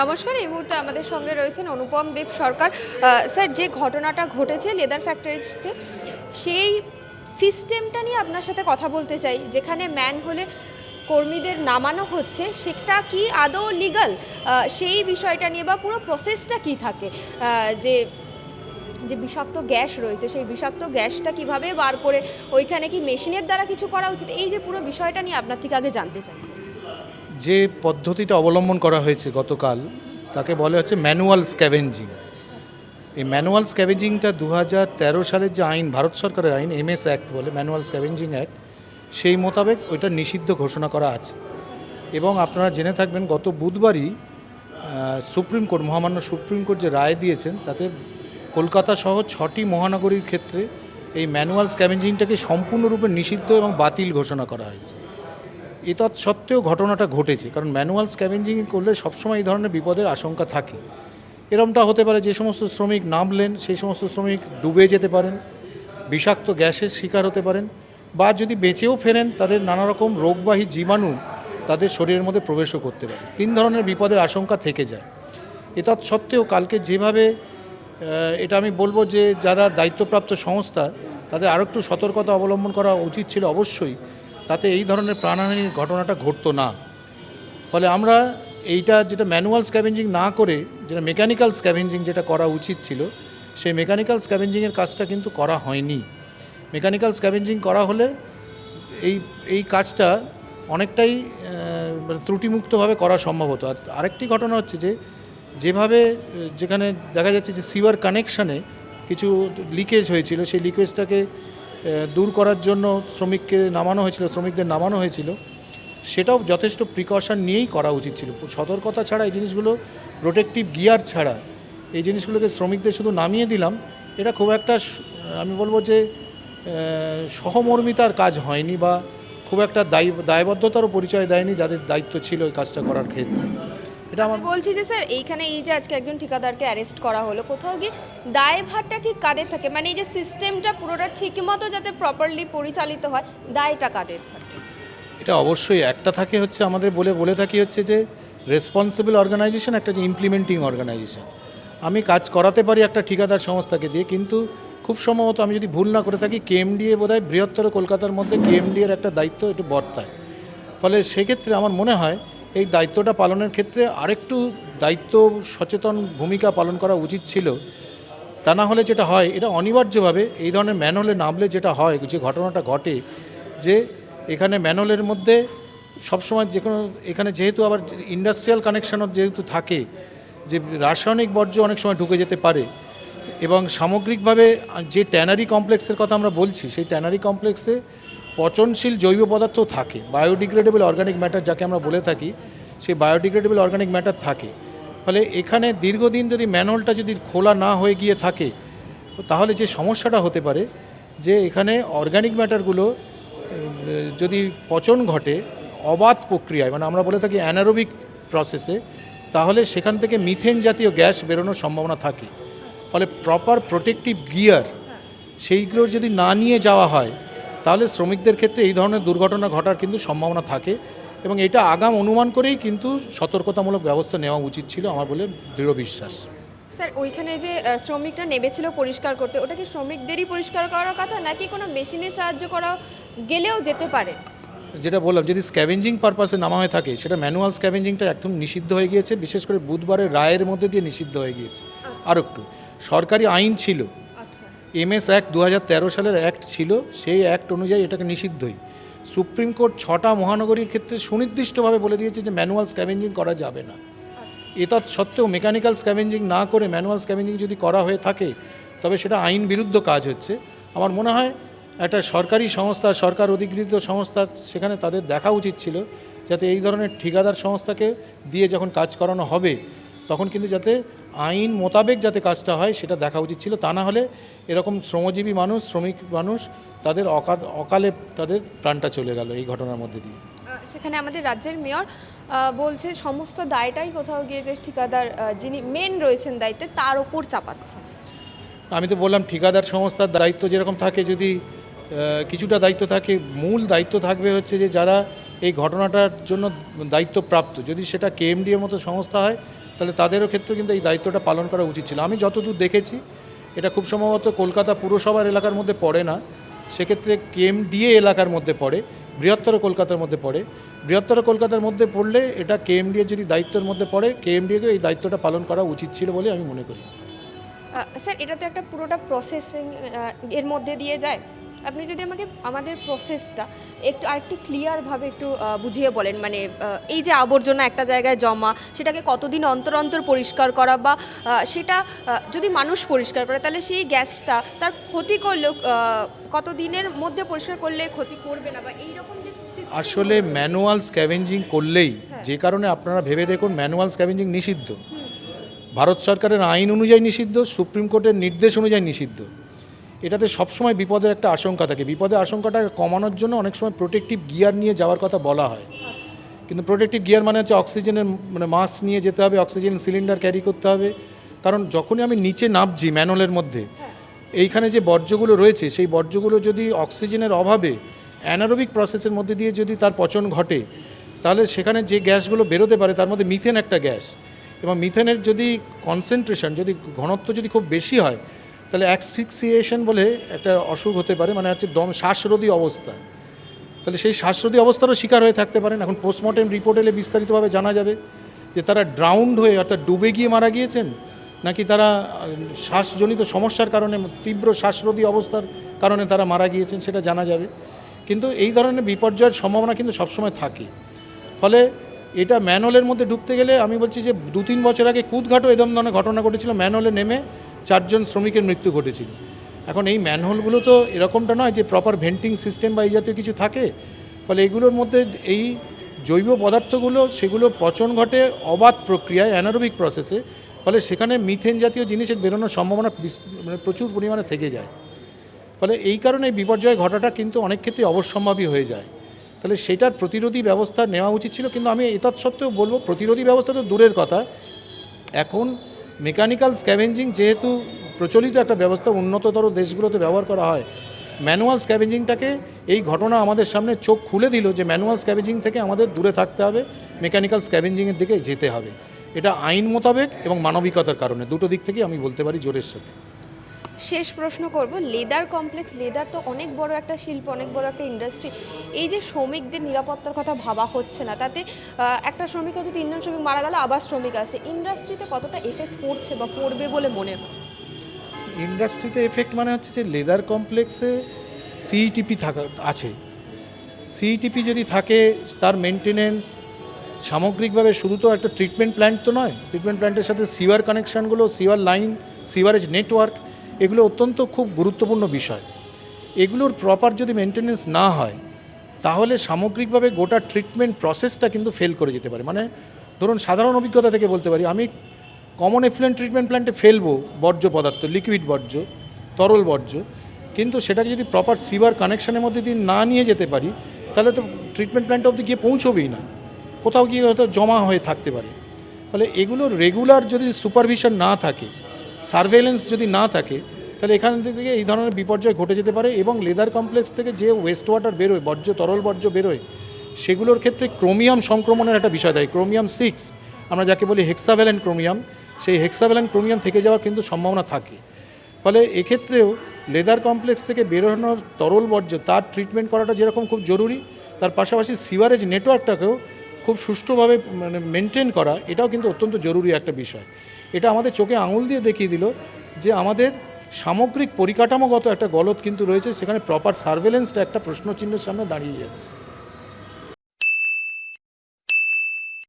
নমস্কার, এই মুহূর্তে আমাদের সঙ্গে রয়েছেন অনুপম দেব সরকার। স্যার, যে ঘটনাটা ঘটেছে লেদার ফ্যাক্টরিতে, সেই সিস্টেমটা নিয়ে আপনার সাথে কথা বলতে চাই, যেখানে ম্যান হলে কর্মীদের নামানো হচ্ছে, সেটা কি আদৌ লিগাল সেই বিষয়টা নিয়ে বা পুরো প্রসেসটা কি থাকে? যে যে বিষাক্ত গ্যাস রয়েছে, সেই বিষাক্ত গ্যাসটা কীভাবে বার করে ওইখানে কি মেশিনের দ্বারা কিছু করা উচিত? এই যে পুরো বিষয়টা নিয়ে আপনার থেকে আগে জানতে চাই। যে পদ্ধতিটা অবলম্বন করা হয়েছে গতকাল, তাকে বলে হচ্ছে ম্যানুয়াল স্ক্যাভেঞ্জিং। এই ম্যানুয়াল স্ক্যাভেঞ্জিংটা দু হাজার তেরো সালের যে আইন, ভারত সরকারের আইন এমএস অ্যাক্ট বলে, ম্যানুয়াল স্ক্যাভেঞ্জিং অ্যাক্ট, সেই মোতাবেক ওইটা নিষিদ্ধ ঘোষণা করা আছে। এবং আপনারা জেনে থাকবেন, গত বুধবারই সুপ্রিম কোর্ট, মহামান্য সুপ্রিম কোর্ট যে রায় দিয়েছেন, তাতে কলকাতা সহ ছটি মহানগরীর ক্ষেত্রে এই ম্যানুয়াল স্ক্যাভেঞ্জিংটাকে সম্পূর্ণরূপে নিষিদ্ধ এবং বাতিল ঘোষণা করা হয়েছে। এতৎ সত্ত্বেও ঘটনাটা ঘটেছে, কারণ ম্যানুয়াল স্ক্যাভেঞ্জিং করলে সবসময় এই ধরনের বিপদের আশঙ্কা থাকে। এরমটা হতে পারে যে সমস্ত শ্রমিক নামলেন, সেই সমস্ত শ্রমিক ডুবে যেতে পারেন, বিষাক্ত গ্যাসের শিকার হতে পারেন, বা যদি বেঁচেও ফেরেন, তাদের নানা রকম রোগবাহী জীবাণু তাদের শরীরের মধ্যে প্রবেশও করতে পারে। তিন ধরনের বিপদের আশঙ্কা থেকে যায়। এতৎ সত্ত্বেও কালকে যেভাবে এটা আমি বলব যে যারা দায়িত্বপ্রাপ্ত সংস্থা, তাদের আরও একটু সতর্কতা অবলম্বন করা উচিত ছিল অবশ্যই। তাতে এই ধরনের প্রাণহানির ঘটনাটা ঘটতো না। ফলে আমরা এইটা যেটা ম্যানুয়াল স্ক্যাভেঞ্জিং না করে, যেটা মেকানিক্যাল স্ক্যাভেঞ্জিং যেটা করা উচিত ছিল, সেই মেকানিক্যাল স্ক্যাভেঞ্জিংয়ের কাজটা কিন্তু করা হয়নি। মেকানিক্যাল স্ক্যাভেঞ্জিং করা হলে এই এই কাজটা অনেকটাই মানে ত্রুটিমুক্তভাবে করা সম্ভব হতো। আর আরেকটি ঘটনা হচ্ছে যে, যেভাবে, যেখানে দেখা যাচ্ছে যে সিওয়ার কানেকশানে কিছু লিকেজ হয়েছিল, সেই লিকেজটাকে দূর করার জন্য শ্রমিককে নামানো হয়েছিল, শ্রমিকদের নামানো হয়েছিল। সেটাও যথেষ্ট প্রিকশন নিয়েই করা উচিত ছিল। সতর্কতা ছাড়া এই জিনিসগুলো প্রোটেক্টিভ গিয়ার ছাড়া এই জিনিসগুলোকে শ্রমিকদের শুধু নামিয়ে দিলাম, এটা খুব একটা আমি বলব যে সহমর্মিতার কাজ হয়নি বা খুব একটা দায়ী, দায়বদ্ধতারও পরিচয় দেয়নি যাদের দায়িত্ব ছিল এই কাজটা করার ক্ষেত্রে। এটা আমার বলছি যে স্যার এইখানে এই যে আজকে একজন ঠিকাদারকে অ্যারেস্ট করা হলো কোথাও গিয়ে দায়ভারটা ঠিক কাদের থাকে? মানে এই যে সিস্টেমটা পুরোটা ঠিক মতো যাতে প্রপারলি পরিচালিত হয় দায়টা কাদের থাকে? এটা অবশ্যই একটা থাকে হচ্ছে আমাদের বলে বলে থাকি হচ্ছে যে রেসপন্সিবল অর্গানাইজেশন একটা যে ইমপ্লিমেন্টিং অর্গানাইজেশন আমি কাজ করাতে পারি একটা ঠিকাদার সংস্থাকে দিয়ে কিন্তু খুব সম্ভবত আমি যদি ভুল না করে থাকি কেএমডিএ বোধহয় বৃহত্তর কলকাতার মধ্যে কেএমডি এর একটা দায়িত্ব একটু বর্তায়। ফলে সেক্ষেত্রে আমার মনে হয় এই দায়িত্বটা পালনের ক্ষেত্রে আরেকটু দায়িত্ব, সচেতন ভূমিকা পালন করা উচিত ছিল। তা না হলে যেটা হয়, এটা অনিবার্যভাবে এই ধরনের ম্যানহোলে নামলে যেটা হয়, যে ঘটনাটা ঘটে, যে এখানে ম্যানহোলের মধ্যে সবসময় যে কোনো, এখানে যেহেতু আবার ইন্ডাস্ট্রিয়াল কানেকশনও যেহেতু থাকে, যে রাসায়নিক বর্জ্য অনেক সময় ঢুকে যেতে পারে এবং সামগ্রিকভাবে যে ট্যানারি কমপ্লেক্সের কথা আমরা বলছি, সেই ট্যানারি কমপ্লেক্সে পচনশীল জৈব পদার্থ থাকে বায়োডিগ্রেডেবল অর্গানিক ম্যাটার যাকে আমরা বলে থাকি, সেই বায়োডিগ্রেডেবল অর্গানিক ম্যাটার থাকে। ফলে এখানে দীর্ঘদিন যদি ম্যানহোলটা যদি খোলা না হয়ে গিয়ে থাকে, তাহলে যে সমস্যাটা হতে পারে, যে এখানে অর্গানিক ম্যাটারগুলো যদি পচন ঘটে, অবাধ প্রক্রিয়ায় মানে আমরা বলে থাকি অ্যানারোবিক প্রসেসে তাহলে সেখান থেকে মিথেন জাতীয় গ্যাস বেরোনোর সম্ভাবনা থাকে। ফলে প্রপার প্রোটেক্টিভ গিয়ার সেইগুলো যদি না নিয়ে যাওয়া হয় তাহলে শ্রমিকদের ক্ষেত্রে এই ধরনের দুর্ঘটনা ঘটার কিন্তু সম্ভাবনা থাকে এবং এটা আগাম অনুমান করেই কিন্তু সতর্কতামূলক ব্যবস্থা নেওয়া উচিত ছিল আমার বলে দৃঢ় বিশ্বাস। স্যার ওইখানে যে শ্রমিকরা নেমেছিল পরিষ্কার করতে ওটা কি শ্রমিকদেরই পরিষ্কার করার কথা নাকি কোনো মেশিনের সাহায্য করা গেলেও যেতে পারে? যেটা বললাম যদি স্ক্যাভেঞ্জিং পারপাসে নামা হয়ে থাকে সেটা ম্যানুয়াল স্ক্যাভেঞ্জিংটা একদম নিষিদ্ধ হয়ে গিয়েছে বিশেষ করে বুধবারের রায়ের মধ্যে দিয়ে নিষিদ্ধ হয়ে গিয়েছে। আর একটু সরকারি আইন ছিল আচ্ছা এমএস অ্যাক্ট দু হাজার তেরো সালের অ্যাক্ট ছিল সেই অ্যাক্ট অনুযায়ী এটাকে নিষিদ্ধই। সুপ্রিম কোর্ট ছটা মহানগরীর ক্ষেত্রে সুনির্দিষ্টভাবে বলে দিয়েছে যে ম্যানুয়াল স্ক্যাভেঞ্জিং করা যাবে না। এতৎ সত্ত্বেও মেকানিক্যাল স্ক্যাভেঞ্জিং না করে ম্যানুয়াল স্ক্যাভেঞ্জিং যদি করা হয়ে থাকে তবে সেটা আইন বিরুদ্ধ কাজ হচ্ছে। আমার মনে হয় একটা সরকারি সংস্থা সরকার অধিকৃত সংস্থা সেখানে তাদের দেখা উচিত ছিল যাতে এই ধরনের ঠিকাদার সংস্থাকে দিয়ে যখন কাজ করানো হবে তখন কিন্তু যাতে আইন মোতাবেক যাতে কাজটা হয় সেটা দেখা উচিত ছিল। তা না হলে এরকম শ্রমজীবী মানুষ শ্রমিক মানুষ তাদের অকা অকালে তাদের প্রাণটা চলে গেল এই ঘটনার মধ্যে দিয়ে। সেখানে আমাদের রাজ্যের মেয়র বলছে সমস্ত দায়টাই কোথাও গিয়ে যে ঠিকাদার যিনি মেন রয়েছেন দায়িত্বে তার ওপর চাপাচ্ছে। আমি তো বললাম ঠিকাদার সংস্থার দায়িত্ব যেরকম থাকে যদি কিছুটা দায়িত্ব থাকে মূল দায়িত্ব থাকবে হচ্ছে যে যারা এই ঘটনাটার জন্য দায়িত্বপ্রাপ্ত। যদি সেটা কেএমডি এর মতো সংস্থা হয় তাহলে তাদেরও ক্ষেত্রে কিন্তু এই দায়িত্বটা পালন করা উচিত ছিল। আমি যতদূর দেখেছি, এটা খুব সম্ভবত কলকাতা পুরসভার এলাকার মধ্যে পড়ে না। সেক্ষেত্রে কেএমডিএ এলাকার মধ্যে পড়ে, বৃহত্তর কলকাতার মধ্যে পড়ে। বৃহত্তর কলকাতার মধ্যে পড়লে এটা কেএমডিএ যদি দায়িত্বের মধ্যে পড়ে কেএমডিএকে এই দায়িত্বটা পালন করা উচিত ছিল বলে আমি মনে করি। স্যার, এটা তো একটা পুরোটা প্রসেসিং এর মধ্যে দিয়ে যায়। আপনি যদি আমাকে আমাদের প্রসেসটা একটু আরেকটু ক্লিয়ারভাবে একটু বুঝিয়ে বলেন মানে এই যে আবর্জনা একটা জায়গায় জমা সেটাকে কতদিন অন্তর অন্তর পরিষ্কার করা বা সেটা যদি মানুষ পরিষ্কার করে তাহলে সেই গ্যাসটা তার ক্ষতি করলেও আহ, কত দিনের মধ্যে পরিষ্কার করলে ক্ষতি করবে না বা এইরকম যে আসলে। ম্যানুয়াল স্ক্যাভেঞ্জিং করলেই হ্যাঁ। যে কারণে আপনারা ভেবে দেখুন ম্যানুয়াল স্ক্যাভেঞ্জিং নিষিদ্ধ ভারত সরকারের আইন অনুযায়ী নিষিদ্ধ সুপ্রিম কোর্টের নির্দেশ অনুযায়ী নিষিদ্ধ এটাতে সবসময় বিপদের একটা আশঙ্কা থাকে। বিপদের আশঙ্কাটা কমানোর জন্য অনেক সময় প্রোটেক্টিভ গিয়ার নিয়ে যাওয়ার কথা বলা হয়। কিন্তু প্রোটেক্টিভ গিয়ার মানে হচ্ছে অক্সিজেনের মানে মাস্ক নিয়ে যেতে হবে অক্সিজেন সিলিন্ডার ক্যারি করতে হবে। কারণ যখনই আমি নিচে নামছি ম্যানুয়ালের মধ্যে, এইখানে যে বর্জ্যগুলো রয়েছে, সেই বর্জ্যগুলো যদি অক্সিজেনের অভাবে অ্যানারোবিক প্রসেসের মধ্যে দিয়ে যদি তার পচন ঘটে, তাহলে সেখানে যে গ্যাসগুলো বেরোতে পারে, তার মধ্যে মিথেন একটা গ্যাস। এবং মিথেনের যদি কনসেন্ট্রেশন যদি ঘনত্ব যদি খুব বেশি হয় তাহলে অ্যাক্সফিক্সিয়েশন বলে একটা অসুখ হতে পারে মানে হচ্ছে দম, শ্বাসরোধী অবস্থা। তাহলে সেই শ্বাসরোধী অবস্থারও শিকার হয়ে থাকতে পারেন। এখন পোস্টমর্টেম রিপোর্ট এলে বিস্তারিতভাবে জানা যাবে যে তারা ড্রাউন্ড হয়ে অর্থাৎ ডুবে গিয়ে মারা গিয়েছেন, নাকি তারা শ্বাসজনিত সমস্যার কারণে, তীব্র শ্বাসরোধী অবস্থার কারণে তারা মারা গিয়েছেন সেটা জানা যাবে। কিন্তু এই ধরনের বিপর্যয়ের সম্ভাবনা কিন্তু সবসময় থাকে। ফলে এটা ম্যানহোলের মধ্যে ঢুকতে গেলে আমি বলছি যে দু তিন বছর আগে কুদঘাটও এরকম ধরনের ঘটনা ঘটেছিল। ম্যানহোলে নেমে চারজন শ্রমিকের মৃত্যু ঘটেছিল। এখন এই ম্যানহোলগুলো তো এরকমটা নয় যে প্রপার ভেন্টিং সিস্টেম বা এই জাতীয় কিছু থাকে। ফলে এগুলোর মধ্যে এই জৈব পদার্থগুলো, সেগুলো পচন ঘটে অবাধ প্রক্রিয়ায় অ্যানারোবিক প্রসেসে ফলে সেখানে মিথেন জাতীয় জিনিসের বেরোনোর সম্ভাবনা মানে প্রচুর পরিমাণে থেকে যায়। ফলে এই কারণে এই বিপর্যয় ঘটাটা কিন্তু অনেক ক্ষেত্রে অবশ্যম্ভাবী হয়ে যায়। তাহলে সেটার প্রতিরোধী ব্যবস্থা নেওয়া উচিত ছিল, কিন্তু আমি এতৎ সত্ত্বেও বলব, প্রতিরোধী ব্যবস্থা তো দূরের কথা। এখন মেকানিক্যাল স্ক্যাভেঞ্জিং যেহেতু প্রচলিত একটা ব্যবস্থা উন্নততর দেশগুলোতে ব্যবহার করা হয়, ম্যানুয়াল স্ক্যাভেঞ্জিংটাকে এই ঘটনা আমাদের সামনে চোখ খুলে দিল যে ম্যানুয়াল স্ক্যাভেঞ্জিং থেকে আমাদের দূরে থাকতে হবে, মেকানিক্যাল স্ক্যাভেঞ্জিংয়ের দিকে যেতে হবে। এটা আইন মোতাবেক এবং মানবিকতার কারণে, দুটো দিক থেকে আমি বলতে পারি জোরের সাথে। শেষ প্রশ্ন করব, লেদার কমপ্লেক্স, লেদার তো অনেক বড় একটা শিল্প, অনেক বড় একটা ইন্ডাস্ট্রি এই যে শ্রমিকদের নিরাপত্তার কথা ভাবা হচ্ছে না, তাতে একটা শ্রমিক হয়তো তিনজন শ্রমিক মারা গেল, আবার শ্রমিক আসে ইন্ডাস্ট্রিতে কতটা এফেক্ট পড়ছে বা পড়বে বলে মনে হয়? ইন্ডাস্ট্রিতে এফেক্ট মানে হচ্ছে যে, লেদার কমপ্লেক্সে সিইটিপি থাকা, আছে। সিইটিপি যদি থাকে, তার মেনটেনেন্স সামগ্রিকভাবে শুধু তো একটা ট্রিটমেন্ট প্ল্যান্ট তো নয় ট্রিটমেন্ট প্ল্যান্টের সাথে সিওয়ার কানেকশানগুলো সিওয়ার লাইন সিওয়ারেজ নেটওয়ার্ক এগুলো অত্যন্ত খুব গুরুত্বপূর্ণ বিষয়। এগুলোর প্রপার যদি মেনটেনেন্স না হয়, তাহলে সামগ্রিকভাবে গোটা ট্রিটমেন্ট প্রসেসটা কিন্তু ফেল করে যেতে পারে। মানে ধরুন, সাধারণ অভিজ্ঞতা থেকে বলতে পারি, আমি কমন এফ্লুয়েন্ট ট্রিটমেন্ট প্ল্যান্টে ফেলব বর্জ্য পদার্থ লিকুইড বর্জ্য, তরল বর্জ্য, কিন্তু সেটাকে যদি প্রপার সিভার কানেকশানের মধ্যে দিয়ে না নিয়ে যেতে পারি, তাহলে তো ট্রিটমেন্ট প্ল্যান্ট অবধি গিয়ে পৌঁছবেই না। কোথাও গিয়ে হয়তো জমা হয়ে থাকতে পারে। ফলে এগুলোর রেগুলার যদি সুপারভিশন না থাকে সার্ভেলেন্স যদি না থাকে, তাহলে এখান থেকে এই ধরনের বিপর্যয় ঘটে যেতে পারে এবং লেদার কমপ্লেক্স থেকে যে ওয়েস্ট ওয়াটার বেরোয়, বর্জ্য, তরল বর্জ্য বেরোয়, সেগুলোর ক্ষেত্রে ক্রোমিয়াম সংক্রমণের একটা বিষয় দেয়, ক্রোমিয়াম সিক্স আমরা যাকে বলি হেক্সাভ্যালেন্ট ক্রোমিয়াম, সেই হেক্সাভ্যালেন্ট ক্রোমিয়াম থেকে যাওয়ার কিন্তু সম্ভাবনা থাকে। ফলে এক্ষেত্রেও লেদার কমপ্লেক্স থেকে বেরোনোর তরল বর্জ্য, তার ট্রিটমেন্ট করাটা যেরকম খুব জরুরি, তার পাশাপাশি সিওয়ারেজ নেটওয়ার্কটাকেও খুব সুষ্ঠুভাবে মানে মেনটেন করা, এটাও কিন্তু অত্যন্ত জরুরি একটা বিষয়। এটা আমাদের চোখে আঙুল দিয়ে দেখিয়ে দিল যে আমাদের সামগ্রিক পরিকাঠামোগত একটা গলত কিন্তু রয়েছে, সেখানে প্রপার সার্ভেলেন্সটা একটা প্রশ্নচিহ্নের সামনে দাঁড়িয়ে যাচ্ছে।